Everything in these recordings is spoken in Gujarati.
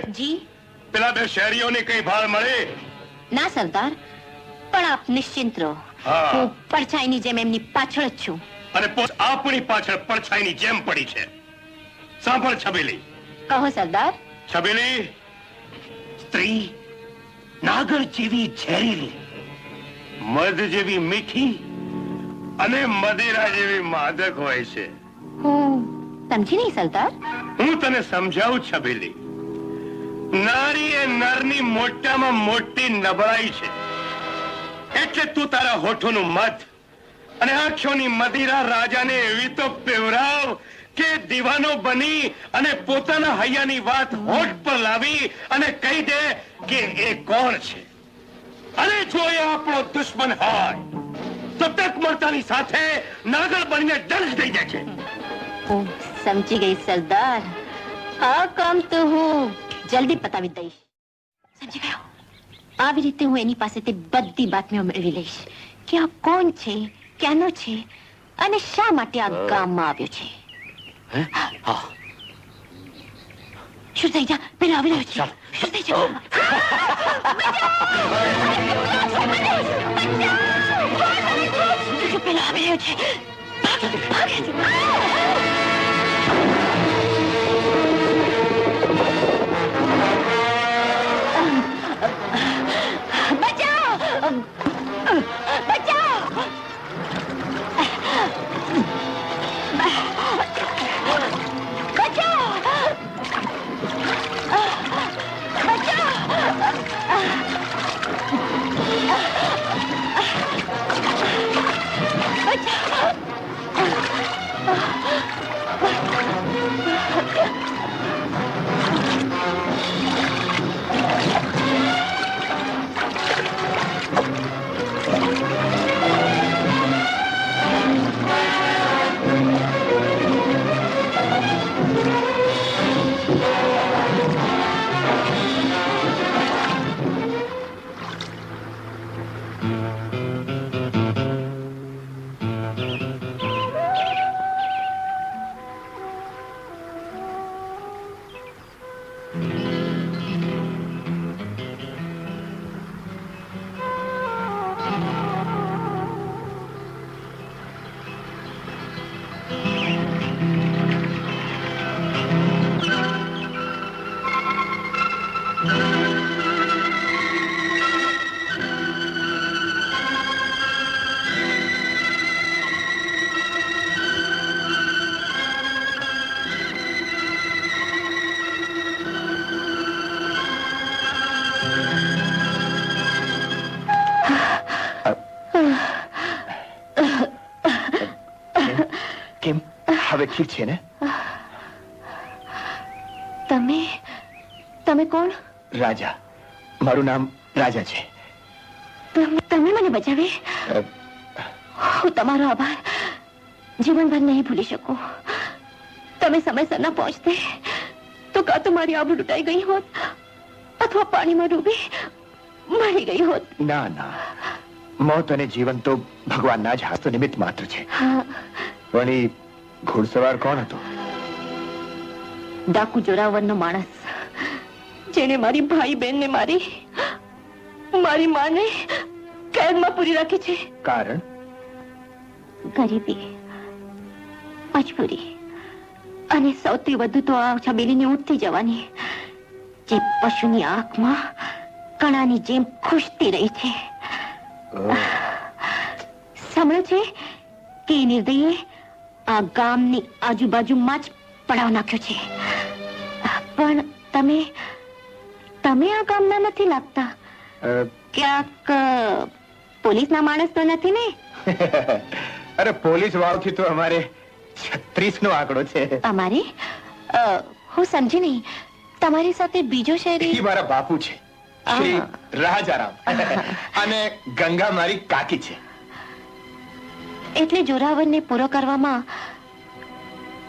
જી પેલા બે શહેરીઓની કઈ ભાળ મળે? ના સરદાર. પણ આપ નિશ્ચિંત રહો. હું. પડછાઈની જેમ એમની પાછળ જ છું. અને આપણી પાછળ પડછાઈની જેમ પડી છે. સાંભળ છબેલી. કહો સરદાર. છબેલી સ્ત્રી નાગર જેવી ઝેરીલી મધ જેવી મીઠી અને મદિરા જેવી માદક હોય છે. હું સમજી નહીં સરદાર? હું તને સમજાવું છબીલી. નારી એ નરની મોટામાં મોટી નબળાઈ છે. એટલે તું તારા હોઠોનું મધ અને આંખોની મદિરા રાજાને એવી તો પીવરાવ કે દીવાનો બની અને પોતાના હૈયાની વાત હોઠ પર લાવી અને કહી દે કે એ કોણ છે. અને જો એ આપણો દુશ્મન હોય, તો તક મળતાની સાથે નાગર બનીને દર્જ થઈ જાય છે. સમજી ગઈ સરદાર. આ કામ તો હું જલ્દી પતાવી દઈશ સમજી ગયો આવી રીતે હું એની પાસેથી બધી બાતમીઓ મેળવી લઈશ કે આ કોણ છે ક્યાંનો છે અને શા માટે આ ગામમાં આવ્યો છે શું થઈ જા પેલો આવી રહ્યો છે શું થઈ જા પેલો આવી રહ્યો છે ભાગ, ભાગ. ઠીક છે ને? તમે? તમે કોણ? રાજા. મારું નામ રાજા છે. તમે મને બચાવી? હું તમારો આભાર. જીવનભર નહીં ભૂલી શકું. તમે સમયસર ના પહોંચતે. તો કાં તો મારી આબરૂ લૂંટાઈ ગઈ હોત? અથવા પાણીમાં ડૂબી મરી ગઈ હોત? ના ના. મોત અને જીવન તો ભગવાનના જ હાસ્તો નિમિત્ત માત્ર છે. પણ ઘોડસવાર કોણ હતો? ડાકુ જોરાવરનો માણસ. જેને મારી ભાઈ બહેનને મારી મારી માને કેદમાં પૂરી રાખી છે. કારણ? ગરીબી મજબૂરી અને સૌથી વધુ તો આ છબીલીની ઉઠતી જવાની જે પશુની આંખમાં કણાની જેમ ખુશતી રહી છે. ઓહ, સાંભળો છે કે નિર્દયે આ ગામની આજુબાજુમાં જ પડાવ નાખ્યો છે. પણ તમે તમે આ ગામના નથી લાગતા? ક્યાંક પોલીસના માણસ તો નથી ને? અરે પોલીસ વાવથી તો અમારે છત્રીસ નો આંકડો છે. અમારે? હું સમજી નહીં. તમારી સાથે બીજો શહેરી મારા બાપુ છે. શ્રી રાજારામ. અને ગંગા મારી કાકી છે. એટલે જોરાવરને પૂરો કરવામાં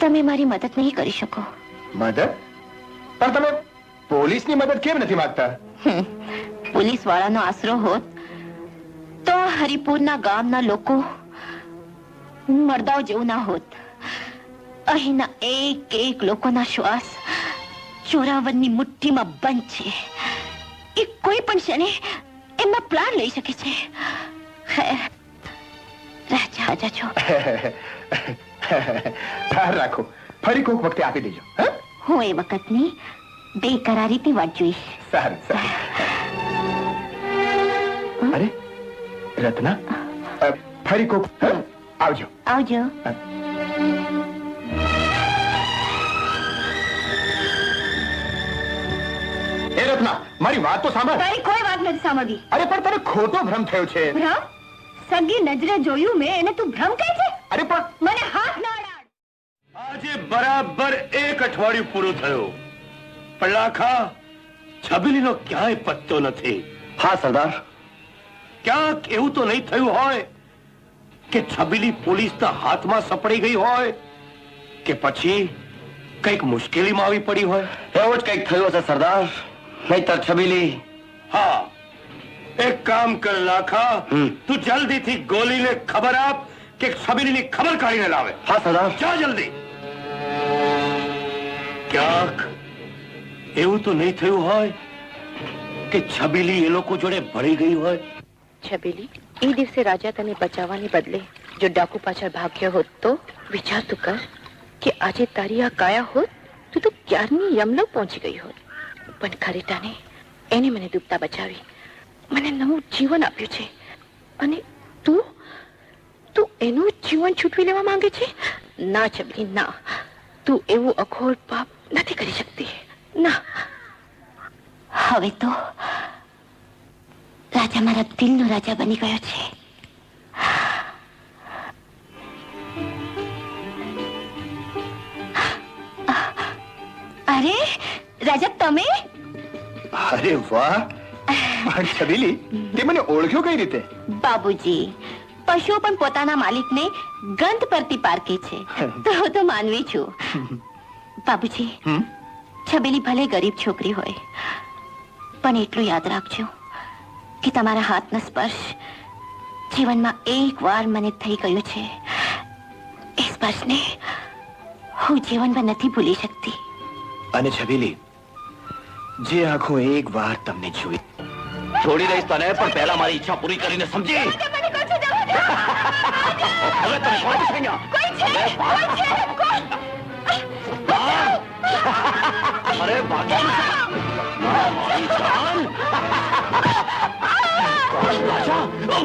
તમે મારી મદદ નહીં કરી શકો. મદદ? પણ તમે પોલીસની મદદ કેમ નથી માંગતા? પોલીસ વાળાનો આશરો હોત તો હરિપુરના ગામના લોકો મરદાઓ જેવું ના હોત. અહીંના એક એક લોકોના શ્વાસ ચોરાવનની મુઠ્ઠીમાં બંધ છે. એ કોઈ પણ ક્ષણે એમના પ્લાન લઈ શકે છે. રાજા આજા છો. ધાર રાખો. ફરી કોક વખતે આપી દેજો હું? એ વખતની બેકરારીથી વાટ જોઈશ. સારું સારું. અરે રત્ના? ફરી કોક આવજો. આવજો. એ રત્ના મારી વાત તો સાંભળ. તારી કોઈ વાત નથી સાંભળવી. અરે પણ તને ખોટો ભ્રમ થયો છે. ભ્રમ? સગી નજરે જોયું મેં એને તું ભ્રમ કહે છે? અરે પણ મને હાથ ના અડાડ. આજે બરાબર એક અઠવાડિયું પૂરું થયું. પણ લાખા છબીલીનો ક્યાંય પત્તો નથી. હા સરદાર. ક્યાંક એવું તો નહીં થયું હોય કે છબીલી પોલીસના હાથમાં સપડી ગઈ હોય કે પછી કંઈક મુશ્કેલીમાં આવી પડી હોય? એવું જ કંઈક થયું હશે સરદાર. નહીતર છબીલી હા. એક કામ કર લાખા. તું જલ્દીથી ગોલીને ખબર આપ કે છબીલીની ખબર કાઢીને લાવે. હા સદા જા જલ્દી. ક્યાંક એવું તો નહીં થયું હોય કે છબીલી એ લોકો જોડે ભળી ગઈ હોય? છબીલી એ દિવસે રાજા તને બચાવવાને બદલે જો ડાકુ પાછળ ભાગ્યો હોત તો વિચાર તું કર કે આજે તારી આ કાયા હોત તો તું ક્યારની યમલો પહોંચી ગઈ હોત. પણ ખરેટાને એને મને ડૂબતા બચાવી મને નવું જીવન આપ્યું છે. અને તું? તું એનું જીવન છૂટવી લેવા માંગે છે? ના છબીલી ના. તું એવું અખોડ પાપ નથી કરી શકતી. ના. હવે તો રાજા મારા દિલનો રાજા બની ગયો છે. અરે રાજા તમે? અરે વાહ. પણ છબીલી તે મને ઓળખ્યો કઈ રીતે? બાબુજી પશુઓ પણ પોતાના માલિકને ગંધ પરથી પારખે છે. તો હું તો માનવી છું. બાબુજી છબીલી ભલે ગરીબ છોકરી હોય પણ એટલું યાદ રાખજો કે તમારા હાથનો સ્પર્શ જીવનમાં એક વાર મને થઈ ગયો છે. એ સ્પર્શને હું જીવનમાં નથી ભૂલી શકતી. અને છબીલી જે આંખો એક વાર તમને જોઈ છોડી દઈશ તને પણ પહેલા મારી ઈચ્છા પૂરી કરીને સમજી હવે તને કોણ છે અહીંયા? અરે ભાગ્ય મારી જાન કોણ રાજા? બોલ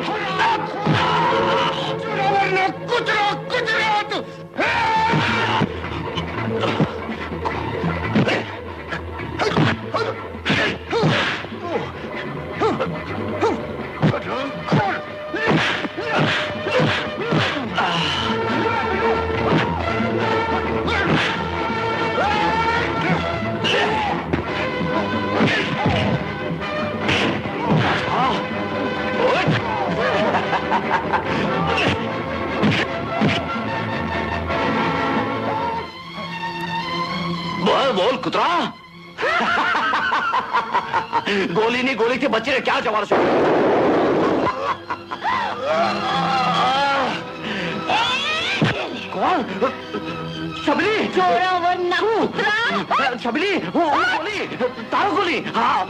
જવાનું છે કોણ? છબલી? ચોરાવરના છબલી? હું ગોલી તારો ગોલી હા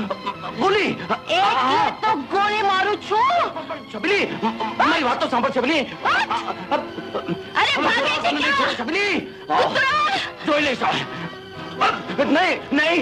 ગોલી એટલે તો ગોળી મારું છું? છબલી મારી વાત તો સાંભળ છબલી. અરે ભાગે છે ક્યાં? છબલી. જોઈ નહીં નહીં.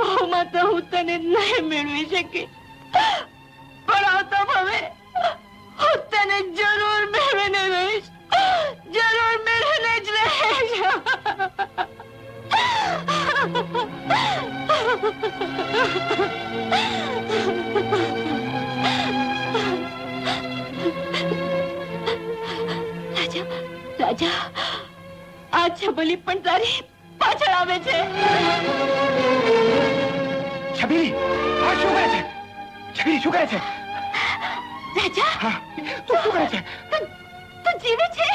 ભાવમાં તો હું તને નહીં મેળવી શકી. પણ આવતા હવે હું તને જરૂર મેળવીને રહીશ. જરૂર મેળવીને જ રહીશ. રાજા રાજા, આ છબલી પણ તારા પાછળ આવે છે. છબીલી આ શું કરે છે? છબીલી શું કરે છે? રાજા? હા તું શું કરે છે? તું જીવે છે?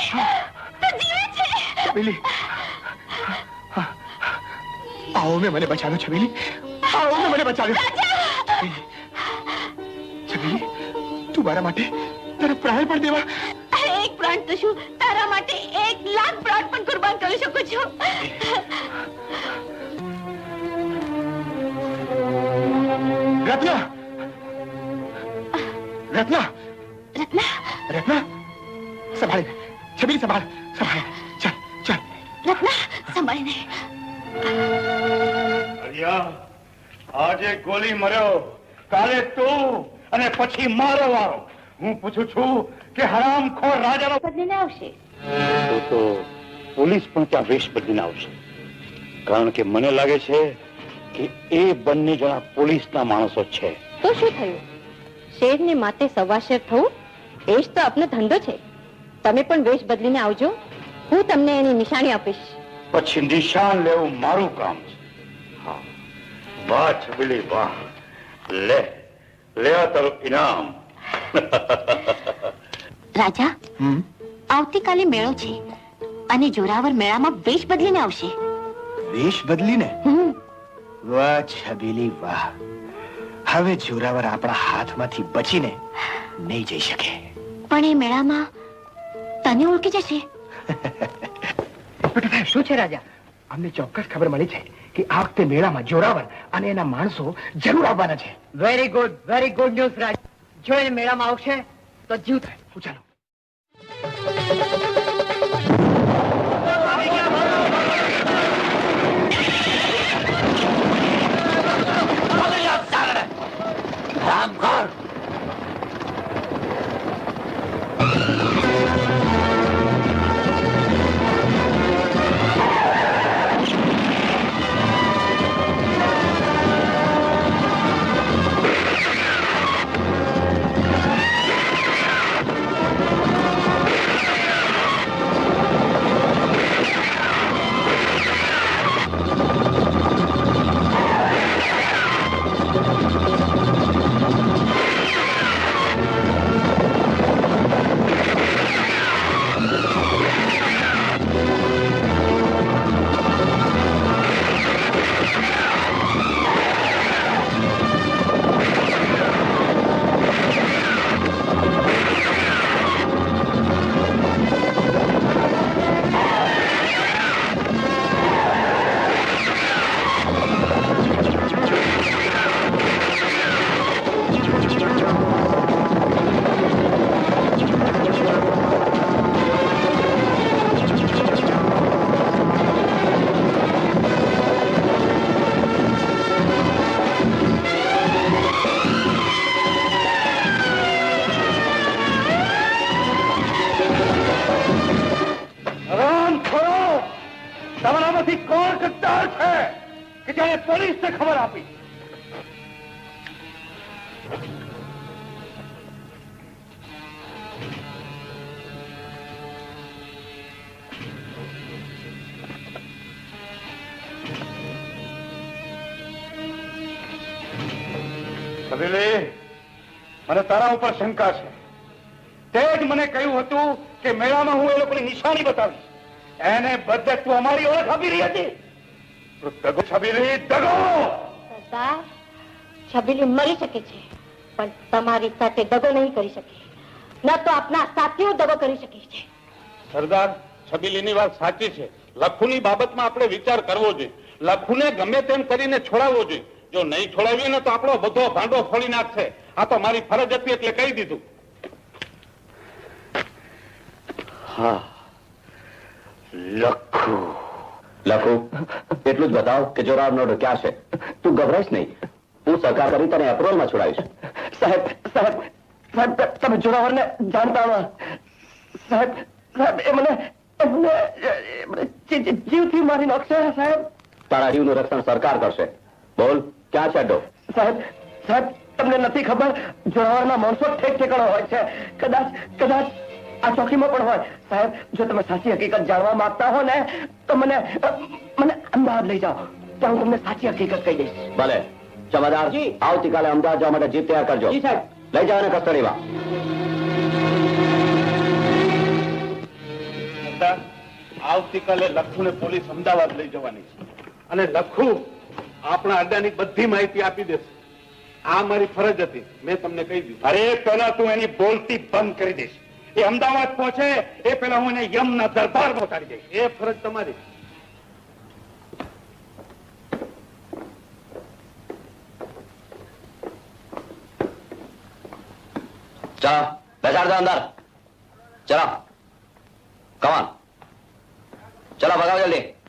તું જીવે છે? છબીલી. આવો મેં મને બચાવ્યો છબીલી. આવો મેં મને બચાવ્યો. છબીલી તું મારા માટે તારા પ્રાણ પણ દેવા. એક પ્રાણ તો શું? તારા માટે એક લાખ પ્રાણ પણ કુરબાન કરી શકું છું. રત્ના રત્ના રત્ના રત્ના સંભાળ છબીલી સંભાળ સંભાળ ચાલ ચાલ રત્ના સંભાળીને અરિયા આજે ગોલી મર્યો કાલે તું અને પછી મારો વારો હું પૂછું છું કે હરામખોર રાજાનો બદલીને આવશે. તો પોલીસ પણ ત્યાં વેશ બદલીને આવશે. કારણ કે મને લાગે છે કે એ બંને જણા પોલીસના માણસો છે. તો શું થયું? શેરને માથે સવાશેર થવું? એ જ તો આપનો ધંધો છે. તમે પણ વેશ બદલીને આવજો. હું તમને એની નિશાની આપીશ. પછી નિશાન લેવું મારું કામ છે. હા. વાહ છબીલી વાહ. લે લે આ તારું ઇનામ. રાજા આવતીકાલે મેળો છે અને જોરાવર મેળામાં વેશ બદલીને આવશે. વેશ બદલીને? હમ. વાહ છબીલી વાહ હવે જોરાવર આપણા હાથમાંથી બચીને નહીં જઈ શકે. પણ એ મેળામાં તને ઓળખી જશે? શું છે રાજા? અમને ચોક્કસ ખબર મળી છે કે આ વખતે મેળામાં જોરાવર અને એના માણસો જરૂર આવવાના છે. Very good very good news Raj. જો એ મેળામાં આવશે તો જીવ થાય. ચાલો કે જેને પોલીસને ખબર આપી. મને તારા ઉપર શંકા છે. તે જ મને કહ્યું હતું કે મેળામાં હું એ લોકોની નિશાની બતાવીશ. એને બદલે તું અમારી ઓળખ આપી રહી હતી. દગો છબીલી દગો! સરદાર છબીલી મરી શકે છે પણ તમારી સાથે દગો નહીં કરી શકે. ન તો આપના સાથીઓ દગો કરી શકે છે. સરદાર છબીલીની વાત સાચી છે. લખુની બાબતમાં આપણે વિચાર કરવો જોઈએ. લખુને ગમે તેમ કરીને છોડાવવો જોઈએ. જો નહીં છોડાવીએ ને તો આપણો બધો ભાંડો ફોડી નાખશે. આ તો મારી ફરજ હતી એટલે કહી દીધું. હા લખો. લખુ? એટલું જ બતાવ કે જોરાવનો ક્યાં છે, તું ગભરાઈશ નહીં. હું સરકાર કરી તને એપ્રોલમાં છોડાવીશ. સાહેબ સાહેબ સાહેબ, તમે જોરાવરને જાણતા સાહેબ સાહેબ, એ મને એ મને એ મને જી- જી- જીવથી મારી નાખશે, સાહેબ. તારા જીવનું રક્ષણ સરકાર કરશે. બોલ, ક્યાં છે અડ્ડો? સાહેબ સાહેબ, તમને નથી ખબર, જોરાવરના માણસો ઠેક ઠેકાણો હોય છે. કદાચ કદાચ આ ચોકીમાં પણ હોય સાહેબ જો તમે સાચી હકીકત જાણવા માંગતા હો ને તો મને અ, મને અમદાવાદ લઈ જાઓ ત્યાં હું તમને સાચી હકીકત કહી દઈશ ભલે જમાદાર આવતીકાલે અમદાવાદ જવા માટે જીપ તૈયાર કરજો લઈ જાઓ ને કસ્ટડીમાં સરદાર આવતીકાલે લખુને પોલીસ અમદાવાદ લઈ જવાની છે અને લખુ આપણા અડ્ડાની બધી માહિતી આપી દેશે. આ મારી ફરજ હતી. મેં તમને કહી દીધું. અરે પેલા તું એની બોલતી બંધ કરી દઈશ. એ અમદાવાદ પહોંચે એ પેલા હું એને યમના દરબાર પહોંચાડી દઈશ. એ ફરજ તમારી. ચલો બેસાડ દો અંદર. ચલો. કમાન ચલો ભગાવ જલ્દી.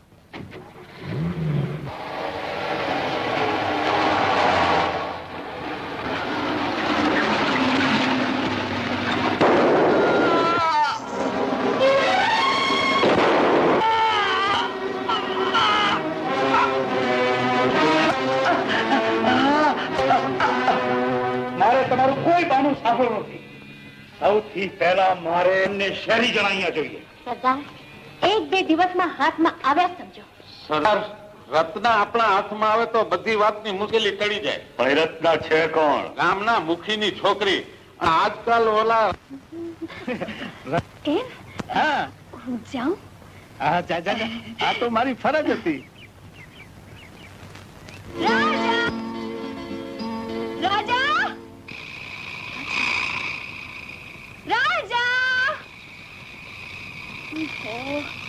કોઈ નથી સૌથી પહેલા મારે એમને શહેરી જણાવ્યા જોઈએ. સરદાર એક બે દિવસમાં હાથમાં આવ્યા સમજો. સરદાર રત્ના આપણા હાથમાં આવે તો બધી વાતની મુશ્કેલી ટળી જાય. ભૈરતના છે કોણ? ગામના મુખીની છોકરી. આજકાલ ઓલા હા જાઉં? હા જા જા જા. આ તો મારી ફરજ હતી. રાજા! રાજા! Oh.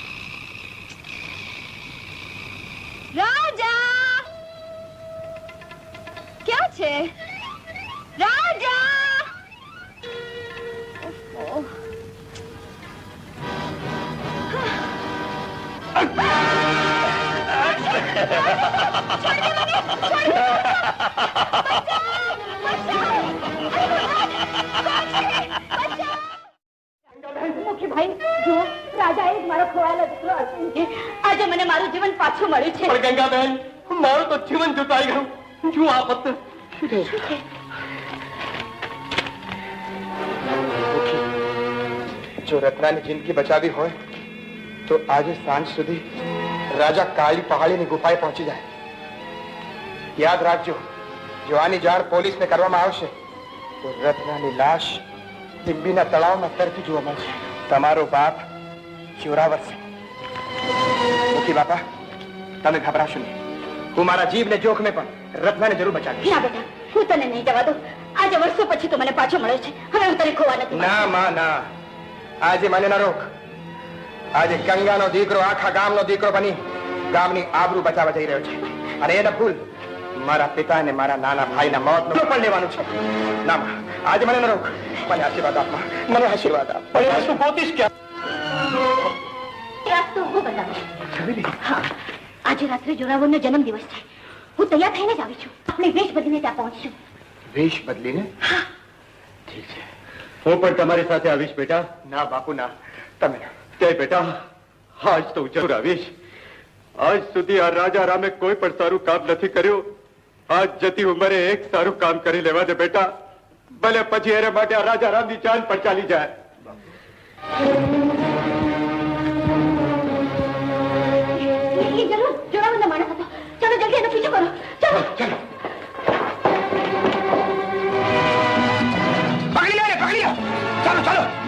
આજે મને મારું જીવન પાછું મળ્યું છે. પણ ગંગાબેન મારું તો જીવન જુટાઈ ગયું. જુઓ આ પત્ર જો રત્નાની જિંદગી બચાવી હોય તો આજે સાંજ સુધી રાજા કાળી પહાડીની ગુફાએ પહોંચી જાય. યાદ રાખજો જો આની જાણ પોલીસને કરવામાં આવશે તો રત્નાની લાશ ડિંબીના તળાવમાં તરફી જોવા મળશે. તમારો બાપ ચોરાવશે મુખી બાપા. તમે ગભરાશો નહીં. હું મારા જીવને જોખમે પણ રત્નાને જરૂર બચાવીશ. ના બેટા હું તને નહીં જવા દઉં. આજે વર્ષો પછી તો મને પાછો મળ્યો છે. હવે હું તને ખોવા નથી ના માં ના. આજે મને ના રોક. આજે ગંગાનો દીકરો આખા ગામનો દીકરો બની ગામની આબરૂ બચાવવા જઈ રહ્યો છે. અને એને ભૂલ મારા પિતા અને મારા નાના ભાઈના મોતનો પણ લેવાનું છે. ના માં આજે મને ન રોક. મને આશીર્વાદ આપ મને આશીર્વાદ આપ. પણ શું પોતીશ ક્યાં? રાત હું બતાવીશ હા. આજે રાત્રે જોરાવરનો જન્મ દિવસ છે. હું તૈયાર થઈને જ આવી છું. આપણે વેશ બદલીને ત્યાં પહોંચશું. વેશ બદલીને? હું. પણ તમારી સાથે આવીશ બેટા. ના બાપુ ના. તમે. જય બેટા. આજ તો જરૂર આવીશ આજ સુધી આ રાજા રામે કોઈ પણ સારું કામ નથી કર્યું. આજ જતી ઉંમરે એક સારું કામ કરી લેવા દે બેટા. ભલે પછી એને માટે આ રાજા રામની ચાંદ પણ ચાલી જાય. કરો ચાલો. ચાલો પકડી લે પકડી લે. ચાલો ચાલો.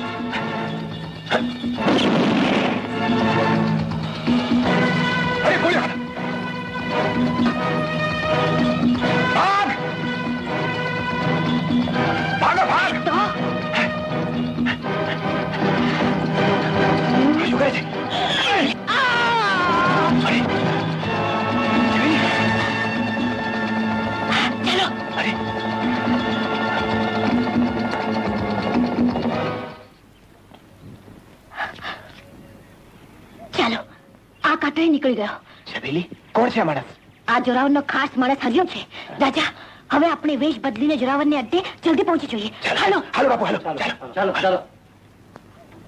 છે માણસ આ જોરાવરનો ખાસ માણસ હર્યો છે. રાજા હવે આપણે વેશ બદલીને જોરાવરને અડ્ડે જલ્દી પહોંચી જોઈએ. હાલો. હાલો બાપુ હાલો. ચાલો ચાલો ચાલો.